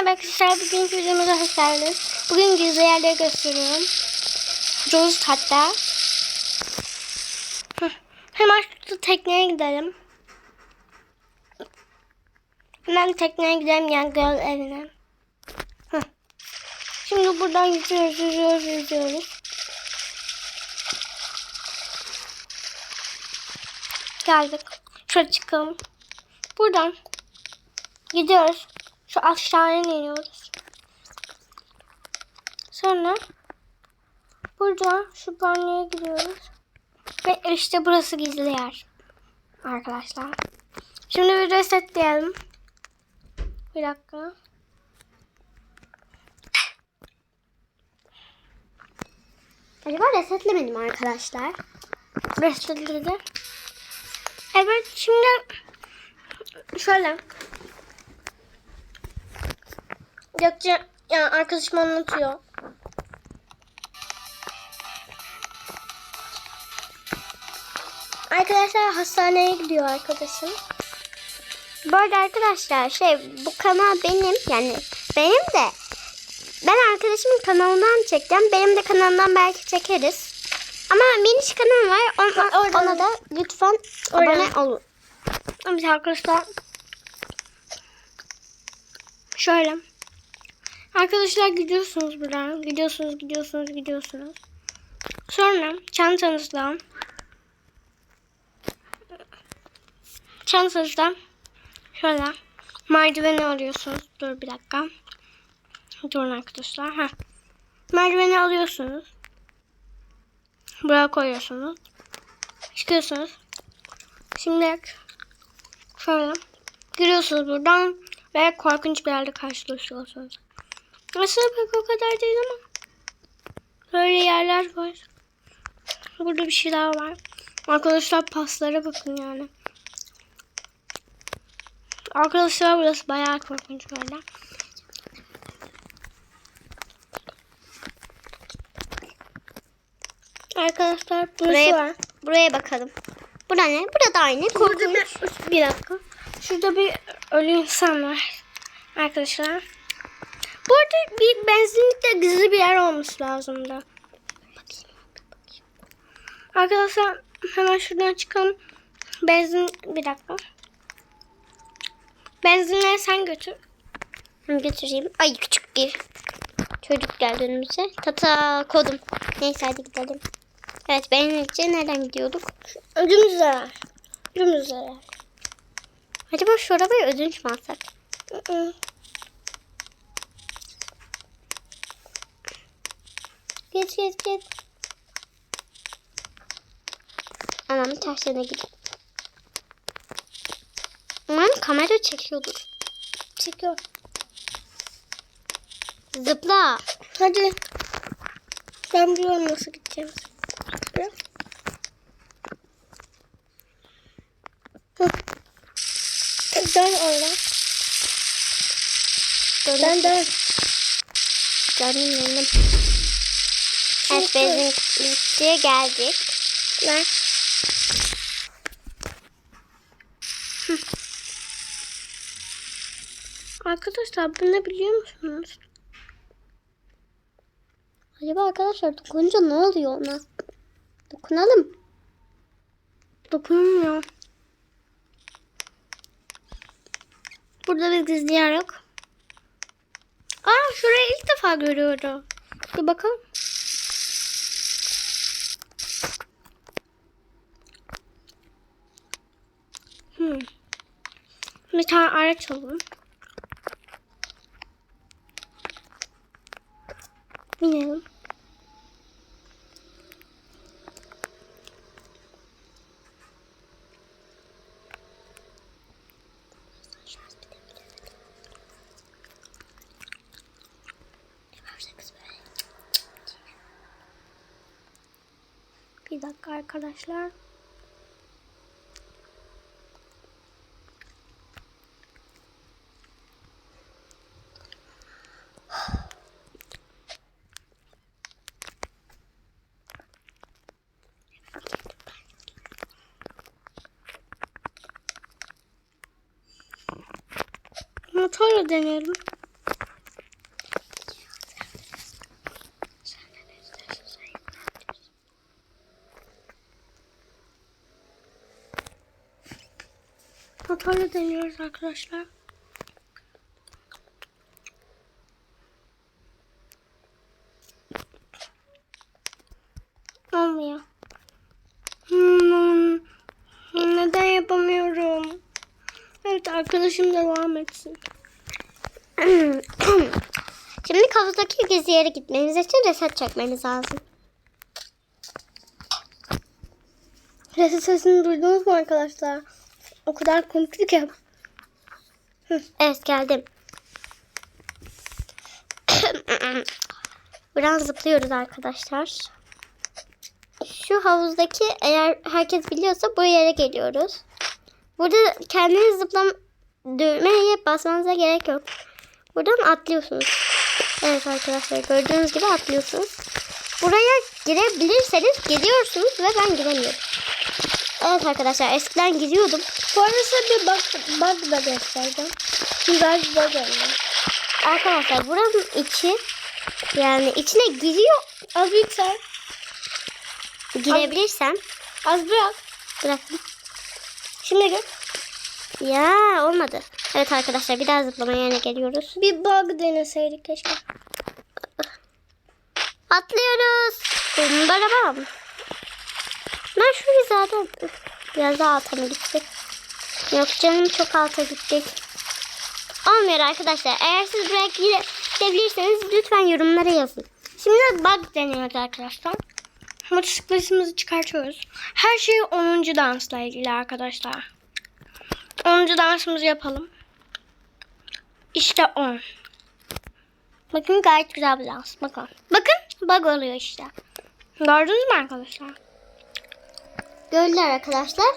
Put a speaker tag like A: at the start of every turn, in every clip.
A: Merhaba arkadaşlar. Bugün videomuza hoş geldiniz. Bugün gizli yerleri gösteriyorum. Gidiyoruz hatta. Heh. Hemen şu tekneye gidelim. Hemen tekneye gidelim yani göl evine. Şimdi buradan gidiyoruz, yürüyoruz, yürüyoruz. Geldik. Şöyle çıkalım. Buradan gidiyoruz. Şu aşağıya iniyoruz. Sonra burada şu banyoya giriyoruz. Ve işte burası gizli yer. Arkadaşlar. Şimdi bir resetleyelim. Bir dakika.
B: Acaba resetlemedim arkadaşlar.
A: Resetledi. Evet şimdi şöyle. Gökçe yani arkadaşım anlatıyor. Arkadaşlar hastaneye gidiyor arkadaşım.
B: Bu arada arkadaşlar şey bu kanal benim yani benim de ben arkadaşımın kanalından çekeceğim. Benim de kanalımdan belki çekeriz. Ama miniş kanal var. Ona,
A: oradan.
B: ona da lütfen
A: Oradan.
B: abone olun.
A: Evet arkadaşlar. Şöyle. Arkadaşlar gidiyorsunuz buradan. Gidiyorsunuz, gidiyorsunuz, gidiyorsunuz. Sonra çantanızdan çantanızdan şöyle merdiveni alıyorsunuz. Dur bir dakika. Durun arkadaşlar. Heh. Merdiveni alıyorsunuz. Buraya koyuyorsunuz. Çıkıyorsunuz. Şimdi şöyle giriyorsunuz buradan ve korkunç bir yerde karşılaşıyorsunuz. Aslında pek o kadar değil ama böyle yerler var. Burada bir şey daha var. Arkadaşlar paslara bakın yani. Arkadaşlar burası bayağı korkunç böyle. Arkadaşlar burası
B: Buraya,
A: var.
B: buraya bakalım. Burada ne? Burada aynı. Korkunç.
A: bir dakika. Şurada bir ölü insan var. Arkadaşlar. Bu arada bir benzinlikte gizli bir yer olması lazımdı. Arkadaşlar hemen şuradan çıkalım. Benzin bir dakika. Benzinleri sen götür.
B: Hı, Götüreyim. Ay küçük bir çocuk geldi önümüze. Tata kodum. Neyse hadi gidelim. Evet benimce nereden gidiyorduk?
A: Ödümüz zarar. Ödümüz zarar.
B: Acaba şu arabayı ödünç mü alsak?
A: Hı hı.
B: Geç geç geç. Anamın tersine gidelim. Umarım kamera çekiyordur.
A: Çekiyor.
B: Zıpla.
A: Hadi. Ben biliyorum nasıl gideceğiz. Biraz. Hı. Dön oradan. Dön dön.
B: Canım benim. Evet benzinlikçiye geldik.
A: Ver. Hı. Arkadaşlar bunu biliyor musunuz?
B: Acaba arkadaşlar dokununca ne oluyor ona? Dokunalım.
A: Dokunmuyor. Burada bir gizli yer yok. Aa şurayı ilk defa görüyorum. Bir bakalım. Hmm. Bir tane araç alalım. Binelim. Bir dakika arkadaşlar. Motorla denerim. Motorla deniyoruz arkadaşlar. Olmuyor. Hmm, neden yapamıyorum? Evet arkadaşım devam etsin.
B: Şimdi havuzdaki gizli yere gitmeniz için reset çekmeniz lazım.
A: Resim sesini duydunuz mu arkadaşlar? O kadar komikti ki.
B: Evet geldim. Buradan zıplıyoruz arkadaşlar. Şu havuzdaki eğer herkes biliyorsa bu yere geliyoruz. Burada kendiniz zıplam düğmeye basmanıza gerek yok. Buradan atlıyorsunuz. Evet arkadaşlar gördüğünüz gibi atlıyorsunuz. Buraya girebilirseniz giriyorsunuz ve ben giremiyorum. Evet arkadaşlar eskiden giriyordum.
A: Size bir bug, bug da göstereceğim. Güzel bir bug oldu.
B: Arkadaşlar buranın içi yani içine giriyor
A: Az bir sen.
B: girebilirsem
A: Az bırak.
B: bırakın.
A: Şimdi gör.
B: Ya olmadı. Evet arkadaşlar bir daha zıplama yerine geliyoruz.
A: Bir bug deneseydik keşke.
B: Atlıyoruz. Bum barabam. Ben şu hizadan biraz daha alta mı gitsek? Yok canım çok alta gittik. Olmuyor arkadaşlar. Eğer siz buraya girebilirseniz lütfen yorumlara yazın.
A: Şimdi bug deniyoruz arkadaşlar. Motosikletimizi çıkartıyoruz. Her şey 10. dansla ilgili arkadaşlar. 10. dansımızı yapalım. İşte 10. Bakın gayet güzel bir dans. Bakın. Bakın bug oluyor işte. Gördünüz mü arkadaşlar?
B: Gördüler arkadaşlar.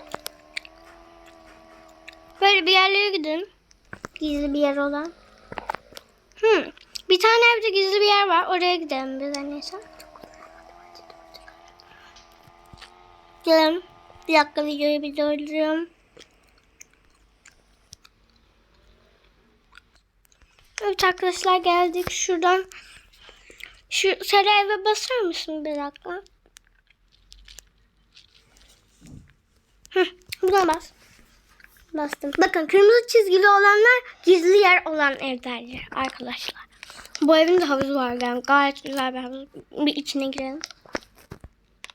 A: Böyle bir yerlere gidin.
B: Gizli bir yer olan.
A: Hmm. Bir tane evde gizli bir yer var. Oraya gidelim biz en Gidelim. Bir dakika videoyu bir durduruyorum. Evet arkadaşlar geldik. Şuradan şu sarı eve basar mısın bir dakika? Hı, buna bas. Bastım. Bakın kırmızı çizgili olanlar gizli yer olan evlerdir arkadaşlar. Bu evin de havuzu var yani gayet güzel bir havuz. Bir içine girelim.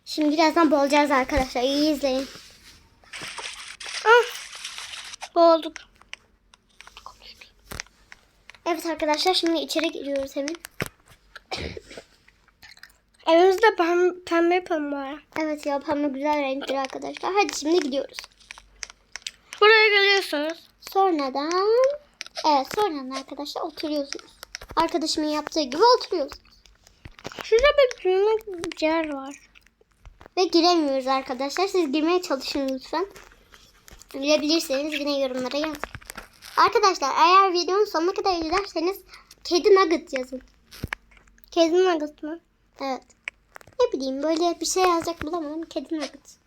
B: Şimdi birazdan boğulacağız arkadaşlar. İyi izleyin.
A: Ah, boğulduk.
B: Evet arkadaşlar şimdi içeri giriyoruz hemen.
A: Evimizde pembe, pembe yapalım bari.
B: Evet ya pembe güzel renktir arkadaşlar. Hadi şimdi gidiyoruz.
A: Buraya geliyorsunuz.
B: Sonradan evet sonradan arkadaşlar oturuyorsunuz. Arkadaşımın yaptığı gibi oturuyorsunuz.
A: Şurada bir büyüme bir yer var.
B: Ve giremiyoruz arkadaşlar. Siz girmeye çalışın lütfen. Girebilirseniz yine yorumlara yazın. Arkadaşlar eğer videonun sonuna kadar izlerseniz kedi nugget yazın.
A: Kedi nugget mı?
B: Evet. Ne bileyim böyle bir şey yazacak bulamadım. Kedi nugget.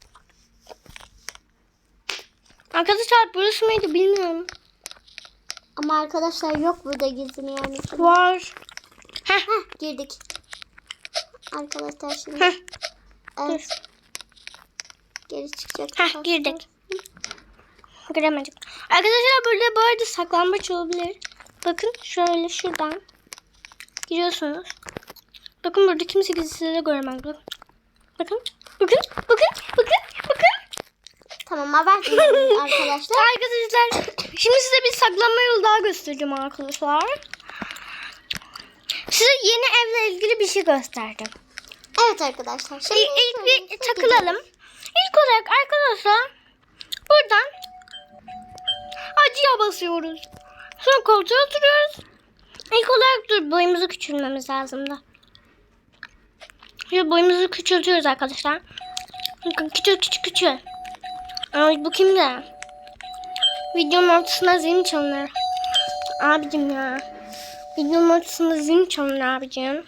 A: Arkadaşlar burası mıydı bilmiyorum.
B: Ama arkadaşlar yok burada gizli yani.
A: Var. Heh.
B: Heh girdik. Arkadaşlar şimdi.
A: Heh.
B: Evet. Geri çıkacak.
A: Heh girdik. Giremedik. Arkadaşlar burada bu arada saklambaç olabilir. Bakın şöyle şuradan giriyorsunuz. Bakın burada kimse gizliliği göremez. Bakın. Bakın. Bakın. Bakın. Bakın. Bakın.
B: Tamam abartmayalım arkadaşlar.
A: Arkadaşlar şimdi size bir saklanma yolu daha göstereceğim arkadaşlar. Size yeni evle ilgili bir şey gösterdim.
B: Evet arkadaşlar. Şimdi
A: İlk, ilk bir takılalım. İlk olarak arkadaşlar buradan acıya basıyoruz. Sonra koltuğa oturuyoruz. İlk olarak dur boyumuzu küçülmemiz lazım da. Şimdi boyumuzu küçültüyoruz arkadaşlar. Bakın küçül küçül küçül. Ay bu kim de? Videonun ortasında zil çalınır. Abicim ya. Videonun ortasında zil çalınır abicim. Evet.